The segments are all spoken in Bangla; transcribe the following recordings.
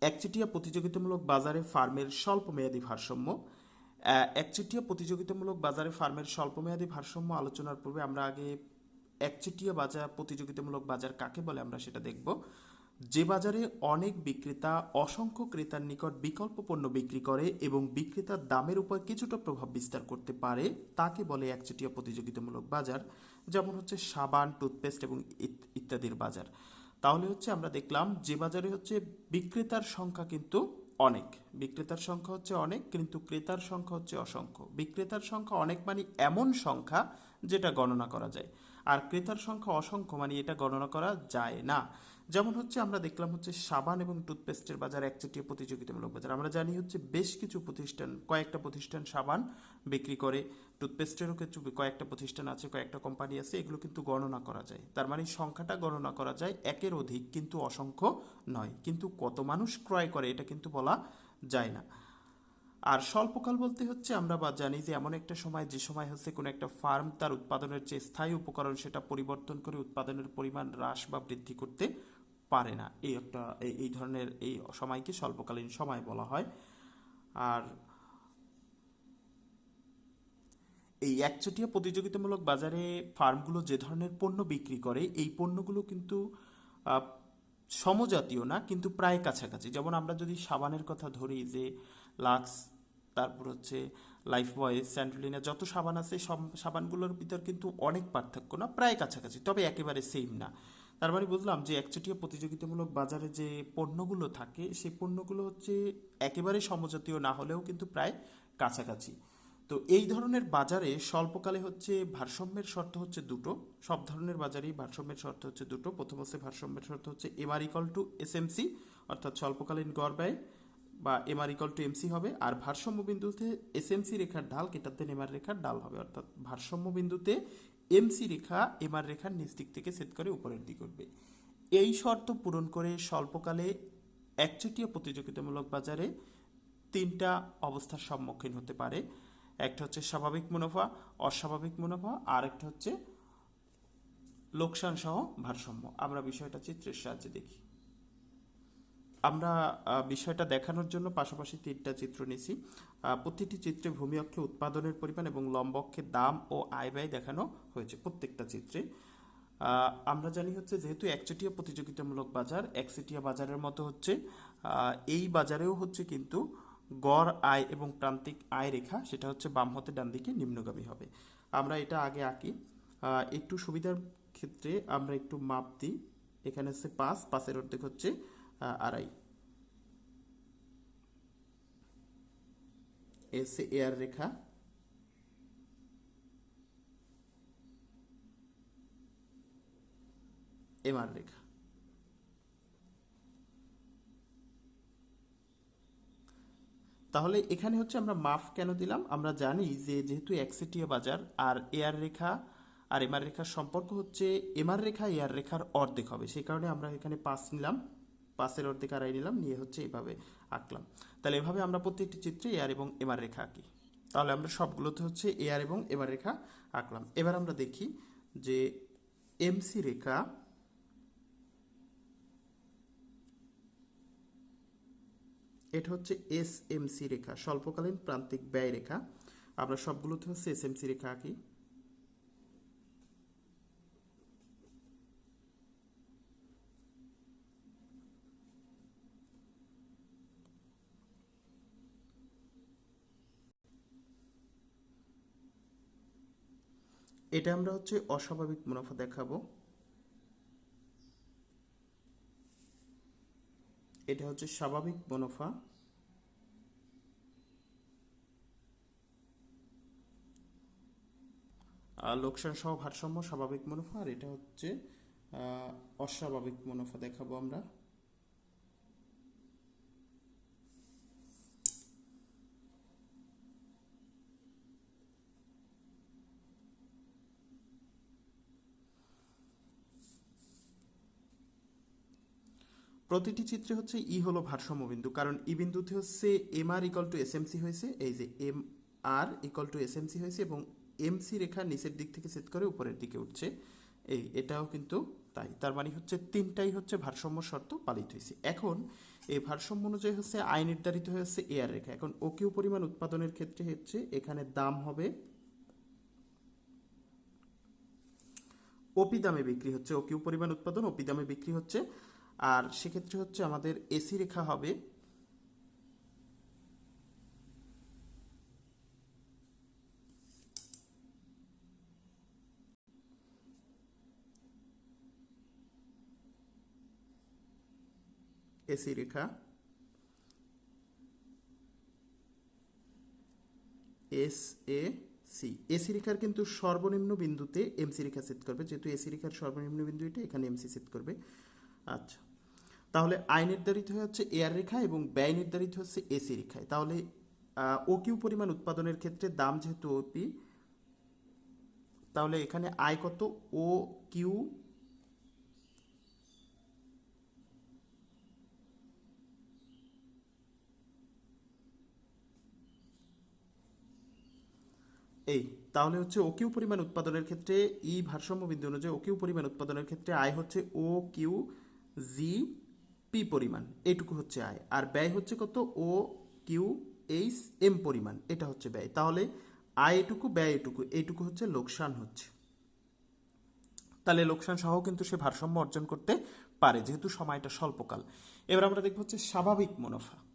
একচেটিয়া প্রতিযোগিতামূলক বাজারে ফার্মের স্বল্পমেয়াদী ভারসাম্য একচেটিয়া প্রতিযোগিতামূলক বাজারে ফার্মের স্বল্পমেয়াদী ভারসাম্য আলোচনার পূর্বে আমরা আগে একচেটিয়া বাজার প্রতিযোগিতামূলক বাজার কাকে বলে আমরা সেটা দেখব। যে বাজারে অনেক বিক্রেতা অসংখ্য ক্রেতার নিকট বিকল্প পণ্য বিক্রি করে এবং বিক্রেতার দামের উপর কিছুটা প্রভাব বিস্তার করতে পারে, তাকে বলে একচেটিয়া প্রতিযোগিতামূলক বাজার, যেমন হচ্ছে সাবান, টুথপেস্ট এবং ইত- ইত্যাদির বাজার। তাহলে হচ্ছে আমরা দেখলাম যে বাজারে হচ্ছে বিক্রেতার সংখ্যা কিন্তু অনেক। বিক্রেতার সংখ্যা হচ্ছে অনেক, কিন্তু ক্রেতার সংখ্যা হচ্ছে অসংখ্য। বিক্রেতার সংখ্যা অনেক মানে এমন সংখ্যা যেটা গণনা করা যায়। আর ক্রেতার সংখ্যা অসংখ্য মানে এটা গণনা করা যায় না। যেমন হচ্ছে আমরা দেখলাম হচ্ছে সাবান এবং টুথপেস্টের বাজার একচেটিয়া প্রতিযোগিতামূলক বাজার। আমরা জানি হচ্ছে বেশ কিছু প্রতিষ্ঠান, কয়েকটা প্রতিষ্ঠান সাবান বিক্রি করে, টুথপেস্টেরও কিছু, কয়েকটা প্রতিষ্ঠান আছে, কয়েকটা কোম্পানি আছে, এগুলো কিন্তু গণনা করা যায়। তার মানে সংখ্যাটা গণনা করা যায়, একের অধিক কিন্তু অসংখ্য নয়। কিন্তু কত মানুষ ক্রয় করে, এটা কিন্তু বলা যায় না। আর স্বল্পকাল বলতে হচ্ছে আমরা বা জানি যে এমন একটা সময়, যে সময় হচ্ছে কোনো একটা ফার্ম তার উৎপাদনের যে স্থায়ী উপকরণ সেটা পরিবর্তন করে উৎপাদনের পরিমাণ হ্রাস বা বৃদ্ধি করতে পারে না। এই একটা, এই- ধরনের এই সময়কে স্বল্পকালীন সময় বলা হয়। আর এই একচেটিয়া প্রতিযোগিতামূলক বাজারে ফার্মগুলো যে ধরনের পণ্য বিক্রি করে, এই পণ্যগুলো কিন্তু সমজাতীয় না, কিন্তু প্রায় কাছাকাছি। যেমন আমরা যদি সাবানের কথা ধরি যে লাক্স তারপর হচ্ছে লাইফ বয় স্যান্ডলিনা যত সাবান আছে, সব সাবানগুলোর ভিতর কিন্তু অনেক পার্থক্য না? প্রায় কাছাকাছি, তবে একেবারে সেম না। তার মানে বুঝলাম যে একচেটিয়া প্রতিযোগিতামূলক বাজারে যে পণ্যগুলো থাকে, সেই পণ্যগুলো হচ্ছে একেবারে সমজাতীয় না হলেও কিন্তু প্রায় কাছাকাছি। তো এই ধরনের বাজারে স্বল্পকালে হচ্ছে ভারসাম্যের শর্ত হচ্ছে দুটো। সব ধরনের বাজারেই ভারসাম্যের শর্ত হচ্ছে দুটো। প্রথম হচ্ছে ভারসাম্যের শর্ত হচ্ছে এমআর ইকল টু এসএমসি অর্থাৎ স্বল্পকালীন গড় ব্যয়। বা এমআর ইকল টু এমসি হবে, আর ভারসাম্য বিন্দুতে এসএমসি রেখার ঢাল কেটাতে এমআর রেখার ডাল হবে, অর্থাৎ ভারসাম্য বিন্দুতে এমসি রেখা এমআর রেখার নিচ দিক থেকে সেট করে উপরের দিক উঠবে। এই শর্ত পূরণ করে স্বল্পকালে একচেটিয়া প্রতিযোগিতামূলক বাজারে তিনটা অবস্থার সম্মুখীন হতে পারে। একটা হচ্ছে স্বাভাবিক মুনাফা, অস্বাভাবিক মুনাফা, আর একটা হচ্ছে লোকসান সহ ভারসাম্য। আমরা বিষয়টা চিত্রের সাহায্যে দেখি। আমরা বিষয়টা দেখানোর জন্য পাশাপাশি তিনটা চিত্র নিছি। প্রতিটি চিত্রে ভূমি অক্ষে উৎপাদনের পরিমাণ এবং লম্ব অক্ষে দাম ও আয় ব্যয় দেখানো হয়েছে প্রত্যেকটা চিত্রে। আমরা জানি হচ্ছে যেহেতু একচেটিয়া প্রতিযোগিতামূলক বাজার, একচেটিয়া বাজারের মতো হচ্ছে এই বাজারেও হচ্ছে কিন্তু গড় আয় এবং প্রান্তিক আয় রেখা, সেটা হচ্ছে বাম হতে ডান দিকে নিম্নগামী হবে। আমরা এটা আগে আঁকি। একটু সুবিধার ক্ষেত্রে আমরা একটু মাপ দিই। এখানে হচ্ছে পাঁচ, পাঁচের অর্ধেক হচ্ছে আড়াই। এস এয়ার রেখা। এমআর রেখা। তাহলে এখানে হচ্ছে আমরা মাফ কেন দিলাম? আমরা জানি যে যেহেতু একসেটিয়া বাজার, আর এয়ার রেখা আর এমআর রেখার সম্পর্ক হচ্ছে এমআর রেখা এয়ার রেখার অর্ধেক হবে। সেই কারণে আমরা এখানে পাঁচ নিলাম। পাঁচের অর্ধেক আড়াই নিলাম, নিয়ে হচ্ছে এইভাবে আঁকলাম। তাহলে এভাবে আমরা প্রত্যেকটি চিত্রে এয়ার এবং এমআর রেখা আঁকি। তাহলে আমরা সবগুলোতে হচ্ছে এয়ার এবং এমআর রেখা আঁকলাম। এবার আমরা দেখি যে এমসি রেখা এটা হচ্ছে এস এমসি রেখা, স্বল্পকালীন প্রান্তিক ব্যয় রেখা। আমরা সবগুলোতে হচ্ছে এস এমসি রেখা আঁকি। এটা আমরা হচ্ছে অস্বাভাবিক মুনাফা দেখাবো। এটা হচ্ছে স্বাভাবিক মুনাফা। লোকসান সহ ভারসাম্য স্বাভাবিক মুনাফা, আর এটা হচ্ছে অস্বাভাবিক মুনাফা দেখাবো আমরা। প্রতিটি চিত্রে হচ্ছে ই হলো ভারসাম্য বিন্দু, কারণ ই বিন্দুতে হচ্ছে M R equal to S হয়েছে, এই যে M R equal to S হয়েছে এবং এমসি রেখা নিচের দিক থেকে সেট করে উপরের দিকে উঠছে, এই এটাও কিন্তু তাই, তার মানে হচ্ছে তিনটাই হচ্ছে ভারসাম্য শর্ত পালিত হয়েছে। এখন এই ভারসাম্য অনুযায়ী হচ্ছে আয় নির্ধারিত হয়েছে এয়ার রেখা, এখন ওকিউ পরিমাণ উৎপাদনের ক্ষেত্রে হচ্ছে এখানে দাম হবে ওপি দামে বিক্রি হচ্ছে ওকিউ পরিমাণ উৎপাদন ওপি দামে বিক্রি হচ্ছে আর সেক্ষেত্রে হচ্ছে আমাদের এসি রেখা হবে। AC Rekha. S A C. AC রেখার কিন্তু সর্বনিম্ন বিন্দুতে এমসি রেখা সেট করবে। যেহেতু এসি রেখার সর্বনিম্ন বিন্দু এটা, এখানে এমসি সেট করবে। আচ্ছা। তাহলে আয় নির্ধারিত হচ্ছে এয়ার রেখা এবং ব্যয় নির্ধারিত হচ্ছে এসি রেখায়। তাহলে ও কিউ পরিমাণ উৎপাদনের ক্ষেত্রে দাম যেহেতু ওপি তাহলে এখানে আয় কত? ও কিউ এই, তাহলে হচ্ছে ওকিউ পরিমাণ উৎপাদনের ক্ষেত্রে ই ভারসাম্য বিন্দু অনুযায়ী ওকিউ পরিমাণ উৎপাদনের ক্ষেত্রে আয় হচ্ছে ও কিউ জি পি পরিমাণ, এটুকু হচ্ছে আয় আর ব্যয় হচ্ছে কত? ও কিউ এইচ এম পরিমাণ, এটা হচ্ছে ব্যয়। তাহলে আয় এটুকু, ব্যয় এটুকু এইটুকু হচ্ছে লোকসান হচ্ছে। তাহলে লোকসান সহ কিন্তু সে ভারসাম্য অর্জন করতে পারে, যেহেতু সময়টা স্বল্পকাল। এবার আমরা দেখব হচ্ছে স্বাভাবিক মুনাফা।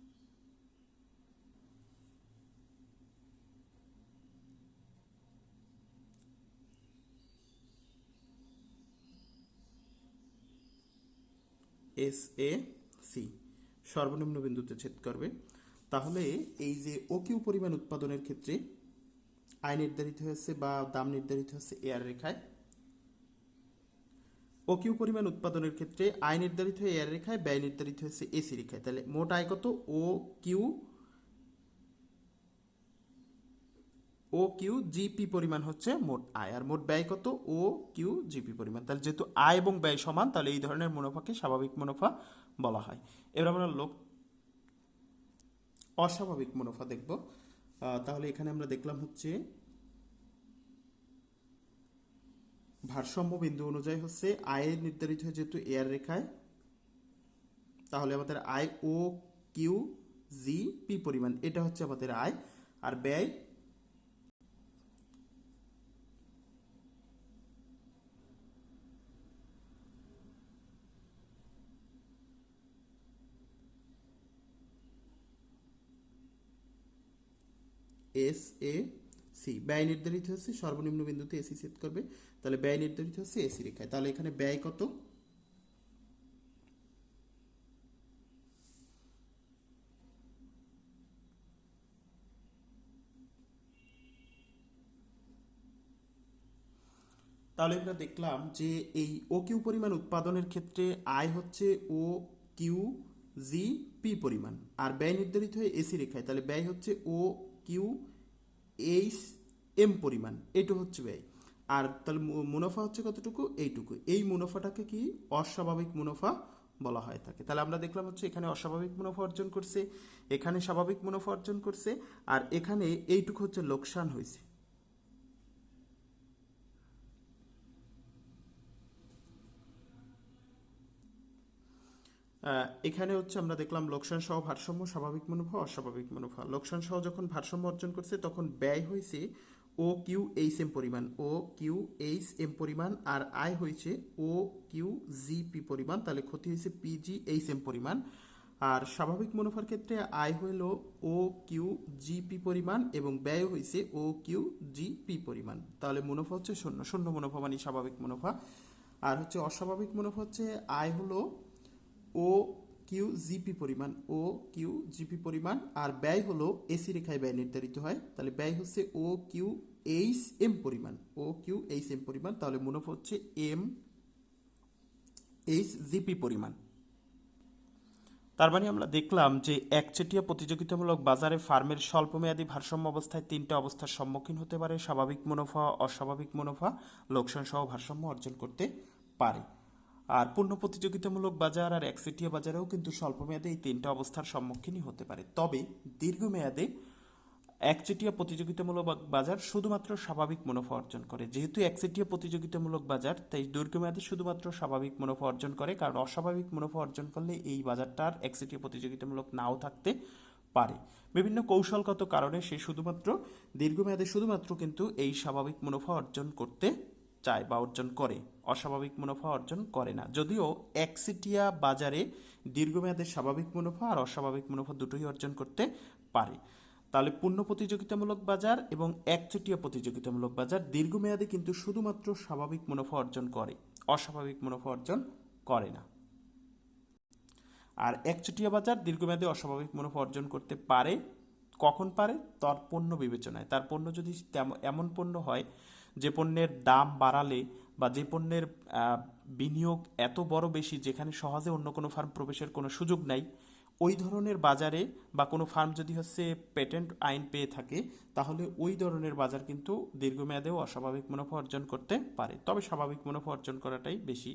এস এ সি সর্বনিম্ন বিন্দুতে ছেদ করবে। তাহলে এই যে ওকিউ পরিমাণ উৎপাদনের ক্ষেত্রে আয় নির্ধারিত হয়েছে বা দাম নির্ধারিত হচ্ছে এয়ার রেখায়। ওকিউ পরিমাণ উৎপাদনের ক্ষেত্রে আয় নির্ধারিত হয়ে এয়ার রেখায়, ব্যয় নির্ধারিত হয়েছে এসি রেখায়। তাহলে মোট আয় কত? O Q O Q GP পরিমাণ হচ্ছে মোট আয়। আর মোট ব্যয় কত? ও কিউ জিপি পরিমাণ। তাহলে যেহেতু আয় এবং ব্যয় সমান, তাহলে এই ধরনের মুনাফাকে স্বাভাবিক মুনাফা বলা হয়। এবার আমরা লোক অস্বাভাবিক মুনাফা দেখব। তাহলে এখানে আমরা দেখলাম হচ্ছে ভারসাম্য বিন্দু অনুযায়ী হচ্ছে আয়ের নির্ধারিত হয় যেহেতু এয়ার রেখায়। তাহলে আমাদের আয় ও কিউ জি পি পরিমাণ, এটা হচ্ছে আমাদের আয়। আর ব্যয় এস, এ, সি। ব্যয় নির্ধারিত হচ্ছে, সর্বনিম্ন বিন্দুতে এসি সেট করবে। তাহলে ব্যয় নির্ধারিত হচ্ছে এসি রেখায়। তাহলে এখানে ব্যয় কত? তাহলে আমরা দেখলাম যে এই ও কিউ পরিমাণ উৎপাদনের ক্ষেত্রে আয় হচ্ছে ও কিউ জি পি পরিমাণ। আর ব্যয় নির্ধারিত হয়ে এসি রেখায়। তাহলে ব্যয় হচ্ছে ও কিউ এইচ এম পরিমাণ। এটু হচ্ছে ব্যয়। আর তাহলে মুনাফা হচ্ছে কতটুকু? এইটুকু। এই মুনাফাটাকে কি অস্বাভাবিক মুনাফা বলা হয় থাকে। তাহলে আমরা দেখলাম হচ্ছে এখানে অস্বাভাবিক মুনাফা অর্জন করছে, এখানে স্বাভাবিক মুনাফা অর্জন করছে, আর এখানে এইটুকু হচ্ছে লোকসান হয়েছে। এখানে হচ্ছে আমরা দেখলাম লোকসান সহ ভারসাম্য স্বাভাবিক মুনাফা অস্বাভাবিক মুনাফা লোকসান সহ যখন ভারসাম্য অর্জন করছে, তখন ব্যয় হয়েছে ও কিউ এইচ এম পরিমাণ ও কিউ এইচ এম পরিমাণ আর আয় হয়েছে ও কিউ জি পি পরিমাণ, তাহলে ক্ষতি হয়েছে পিজি এইচ এম পরিমাণ। আর স্বাভাবিক মুনাফার ক্ষেত্রে আয় হইল ও কিউ জি পি পরিমাণ এবং ব্যয় হয়েছে ও কিউ জি পি পরিমাণ। তাহলে মুনাফা হচ্ছে শূন্য শূন্য মুনাফা মানে স্বাভাবিক মুনাফা আর হচ্ছে অস্বাভাবিক মুনাফা হচ্ছে আয় হলো ও কিউ জিপি পরিমাণ ও কিউ জিপি পরিমাণ, আর ব্যয় হলো এসি রেখায় ব্যয় নির্ধারিত হয়, তাহলে ব্যয় হচ্ছে ও কিউ এইচ এম পরিমাণ ও কিউ এইচ এম পরিমাণ, তাহলে মুনাফা হচ্ছে এম এইচ জিপি পরিমাণ। তার মানে আমরা দেখলাম যে একচেটিয়া প্রতিযোগিতামূলক বাজারে ফার্মের স্বল্পমেয়াদী ভারসাম্য অবস্থায় তিনটা অবস্থার সম্মুখীন হতে পারে, স্বাভাবিক মুনাফা, অস্বাভাবিক মুনাফা লোকসান সহ ভারসাম্য অর্জন করতে পারে। আর পূর্ণ প্রতিযোগিতামূলক বাজার আর একচেটিয়া বাজারেও কিন্তু স্বল্পমেয়াদে এই তিনটা অবস্থার সম্মুখীনই হতে পারে। তবে দীর্ঘমেয়াদে একচেটিয়া প্রতিযোগিতামূলক বাজার শুধুমাত্র স্বাভাবিক মুনাফা অর্জন করে। যেহেতু একচেটিয়া প্রতিযোগিতামূলক বাজার, তাই দীর্ঘমেয়াদে শুধুমাত্র স্বাভাবিক মুনাফা অর্জন করে, কারণ অস্বাভাবিক মুনাফা অর্জন করলে এই বাজারটা আর একচেটিয়া প্রতিযোগিতামূলক নাও থাকতে পারে। বিভিন্ন কৌশলগত কারণে সে শুধুমাত্র দীর্ঘমেয়াদে শুধুমাত্র কিন্তু এই স্বাভাবিক মুনাফা অর্জন করতে চায় বা অর্জন করে, অস্বাভাবিক মুনাফা অর্জন করে না। যদিও একচেটিয়া বাজারে দীর্ঘমেয়াদে স্বাভাবিক মুনাফা আর অস্বাভাবিক মুনাফা দুটোই অর্জন করতে পারে। তাহলে পূর্ণ প্রতিযোগিতামূলক বাজার এবং একচেটিয়া প্রতিযোগিতামূলক বাজার দীর্ঘমেয়াদে কিন্তু শুধুমাত্র স্বাভাবিক মুনাফা অর্জন করে, অস্বাভাবিক মুনাফা অর্জন করে না। আর একচেটিয়া বাজার দীর্ঘমেয়াদে অস্বাভাবিক মুনাফা অর্জন করতে পারে, কখন পারে? তার পণ্য বিবেচনায়। তার পণ্য যদি এমন পণ্য হয় যে পণ্যের দাম বাড়ালে বা যে পণ্যের বিনিয়োগ এত বড় বেশি যেখানে সহজে অন্য কোনো ফার্ম প্রবেশের কোনো সুযোগ নাই, ওই ধরনের বাজারে বা কোনো ফার্ম যদি হচ্ছে পেটেন্ট আইন পেয়ে থাকে, তাহলে ওই ধরনের বাজার কিন্তু দীর্ঘমেয়াদেও অস্বাভাবিক মুনাফা অর্জন করতে পারে। তবে স্বাভাবিক মুনাফা অর্জন করাটাই বেশি